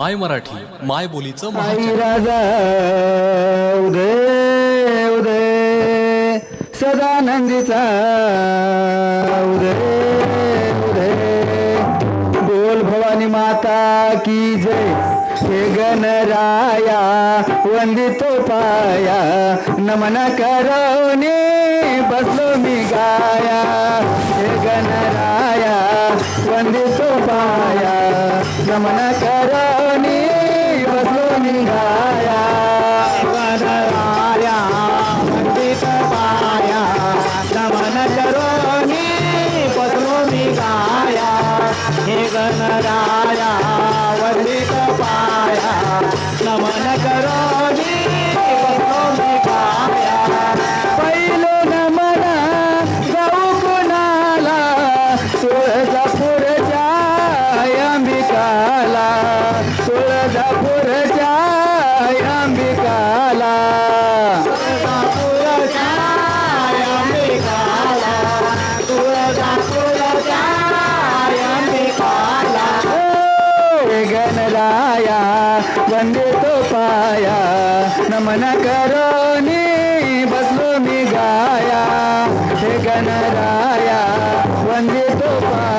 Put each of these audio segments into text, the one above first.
माय मराठी माय बोलीचं राजा उदे उदे सदानंदीचा उदे उदे. बोल भवानी माता की जय. हे गणराया वंदितो पाया. नमन करवणे बसलो मी गाया. हे गणराया वंदितो पाया. नमन निघाया वनराया पंडित पाया नमन चरोनी पसरो हे गणराया वंदित पाया नमन माया वंदे तो पाया नमन करोनी बसलो मी गाया हे गणराया वंदे तो पाया.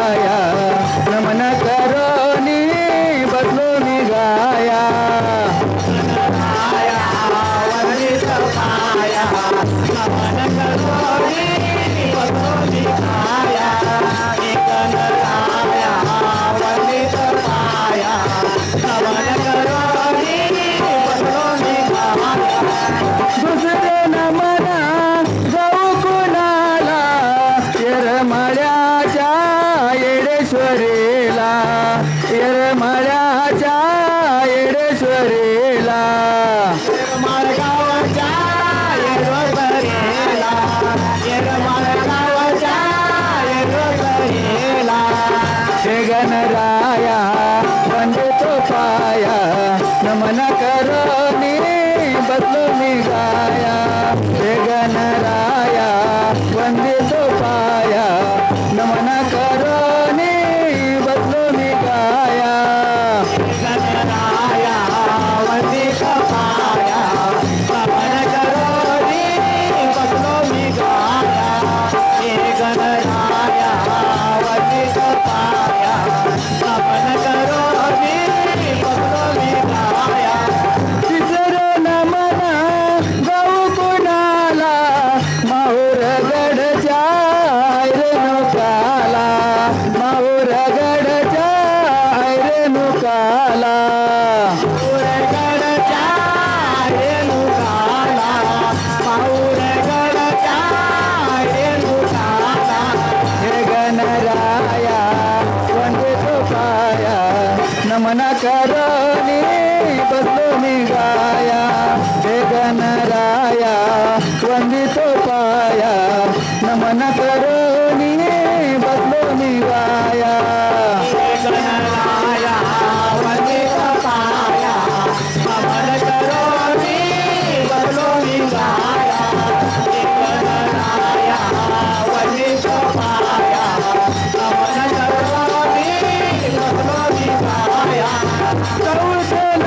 मना करणी बसलो मी गाया हे गणराया वंदितो पाया. नमना करणी बसलो मी गाया. দাউদের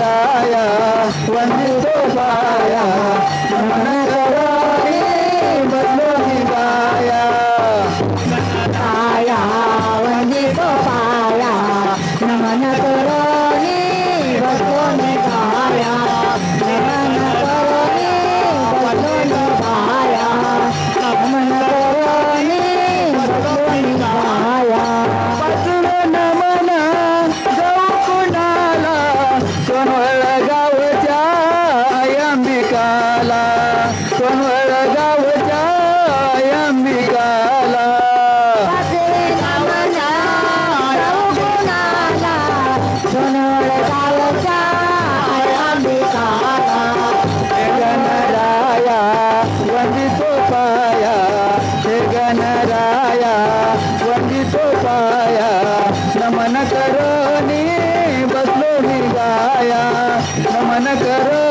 राया वंदितो पाया करो